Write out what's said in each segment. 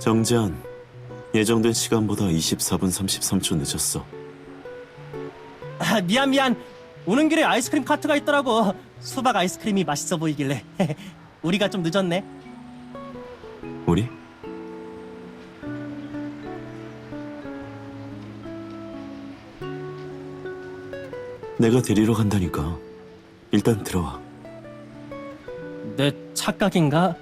정지한 예정된 시간보다 24분 33초 늦었어. 아, 미안 미안. 오는 길에 아이스크림 카트가 있더라고. 수박 아이스크림이 맛있어 보이길래. 우리가 좀 늦었네. 우리? 내가 데리러 간다니까. 일단 들어와. 내 착각인가?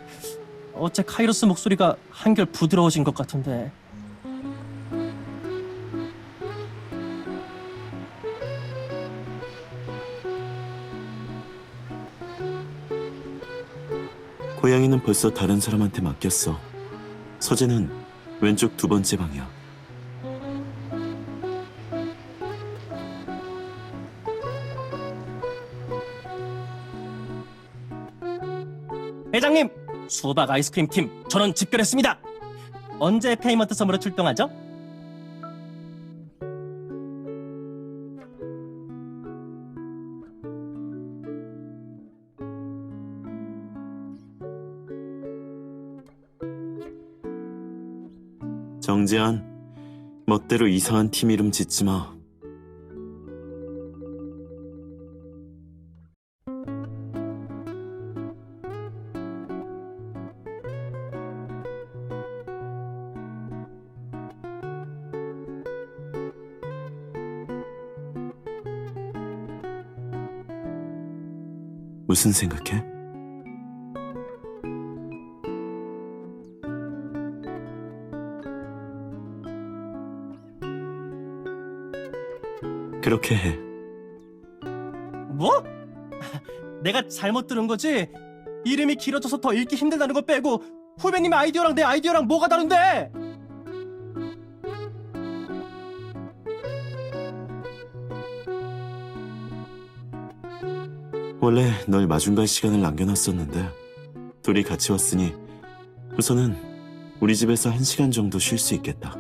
어째 카이로스 목소리가 한결 부드러워진 것 같은데. 고양이는 벌써 다른 사람한테 맡겼어. 서재는 왼쪽 두 번째 방이야. 회장님, 수박 아이스크림 팀 전원 집결했습니다. 언제 페이먼트 섬으로 출동하죠? 정재한, 멋대로 이상한 팀 이름 짓지 마. 무슨 생각해? 그렇게 해. 뭐? 내가 잘못 들은 거지? 이름이 길어져서 더 읽기 힘들다는 거 빼고 후배님의 아이디어랑 내 아이디어랑 뭐가 다른데? 원래 널 마중 갈 시간을 남겨놨었는데 둘이 같이 왔으니 우선은 우리 집에서 한 시간 정도 쉴 수 있겠다.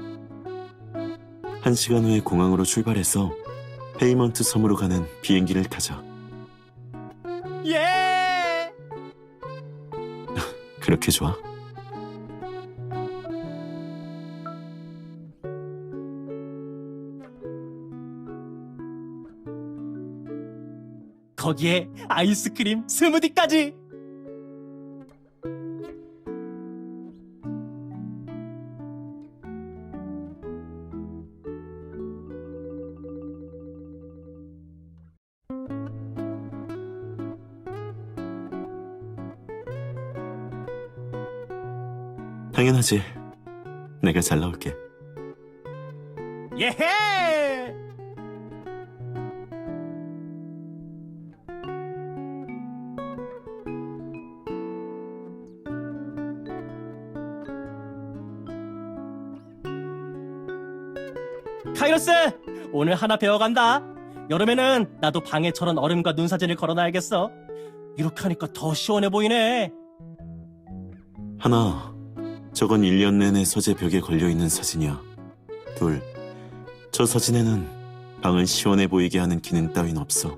한 시간 후에 공항으로 출발해서 페이먼트 섬으로 가는 비행기를 타자. 예! 그렇게 좋아? 거기에 아이스크림 스무디까지! 당연하지. 내가 잘 나올게. 예헤! 카이로스! 오늘 하나 배워간다. 여름에는 나도 방에 저런 얼음과 눈 사진을 걸어놔야겠어. 이렇게 하니까 더 시원해 보이네. 하나, 저건 1년 내내 서재 벽에 걸려있는 사진이야. 둘, 저 사진에는 방을 시원해 보이게 하는 기능 따윈 없어.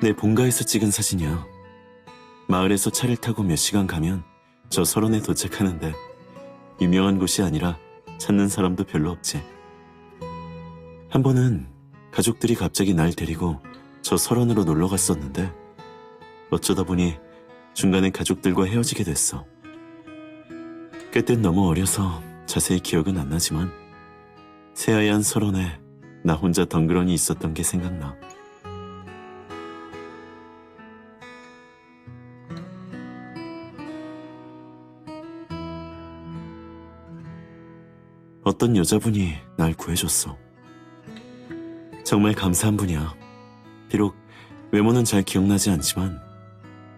내 본가에서 찍은 사진이야. 마을에서 차를 타고 몇 시간 가면 저 설원에 도착하는데 유명한 곳이 아니라 찾는 사람도 별로 없지. 한 번은 가족들이 갑자기 날 데리고 저 설원으로 놀러 갔었는데 어쩌다 보니 중간에 가족들과 헤어지게 됐어. 그땐 너무 어려서 자세히 기억은 안 나지만 새하얀 설원에 나 혼자 덩그러니 있었던 게 생각나. 어떤 여자분이 날 구해줬어. 정말 감사한 분이야. 비록 외모는 잘 기억나지 않지만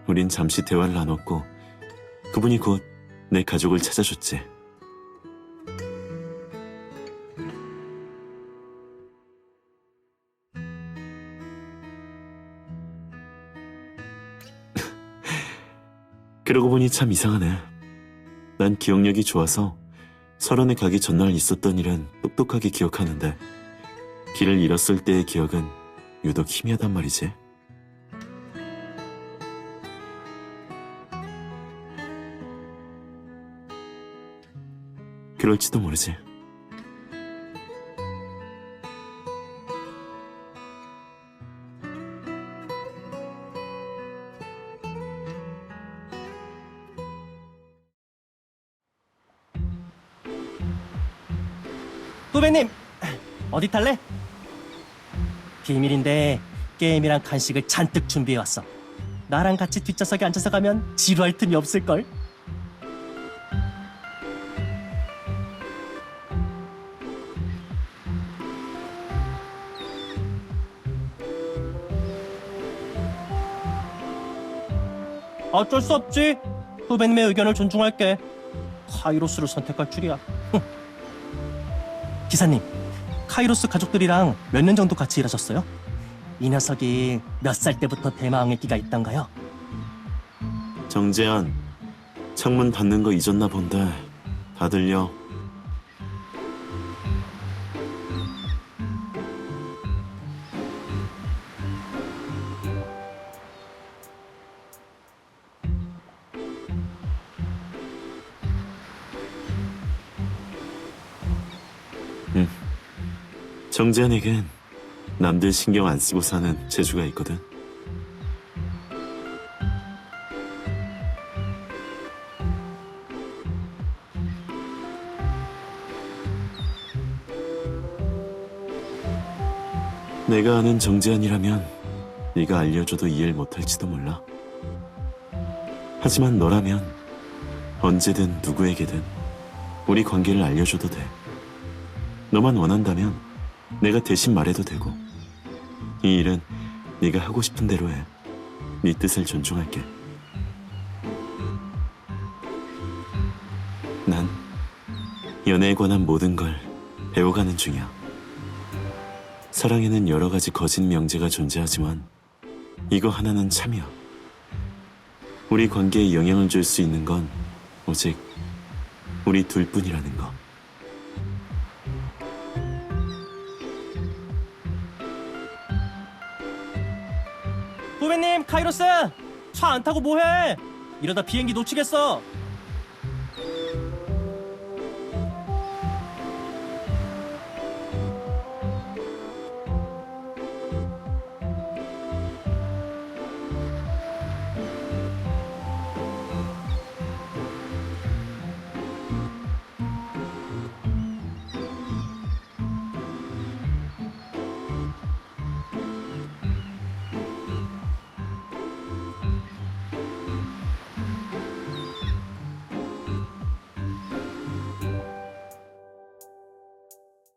우린 잠시 대화를 나눴고 그분이 곧 내 가족을 찾아줬지. 그러고 보니 참 이상하네. 난 기억력이 좋아서 설원에 가기 전날 있었던 일은 똑똑하게 기억하는데 길을 잃었을 때의 기억은 유독 희미하단 말이지. 그럴지도 모르지. 후배님 어디 탈래? 비밀인데 게임이랑 간식을 잔뜩 준비해왔어 나랑 같이 뒷좌석에 앉아서 가면 지루할 틈이 없을걸? 어쩔 수 없지 후배님의 의견을 존중할게 카이로스를 선택할 줄이야 기사님, 카이로스 가족들이랑 몇 년 정도 같이 일하셨어요? 이 녀석이 몇 살 때부터 대마왕의기가 있던가요? 정재현, 창문 닫는 거 잊었나 본데 다 들려. 정재현에겐 남들 신경 안 쓰고 사는 재주가 있거든. 내가 아는 정재현이라면 네가 알려줘도 이해를 못할지도 몰라. 하지만 너라면 언제든 누구에게든 우리 관계를 알려줘도 돼. 너만 원한다면 내가 대신 말해도 되고 이 일은 네가 하고 싶은 대로 해. 네 뜻을 존중할게. 난 연애에 관한 모든 걸 배워가는 중이야. 사랑에는 여러 가지 거짓 명제가 존재하지만 이거 하나는 참이야. 우리 관계에 영향을 줄 수 있는 건 오직 우리 둘뿐이라는 거. 후배님, 카이로스! 차 안 타고 뭐해? 이러다 비행기 놓치겠어.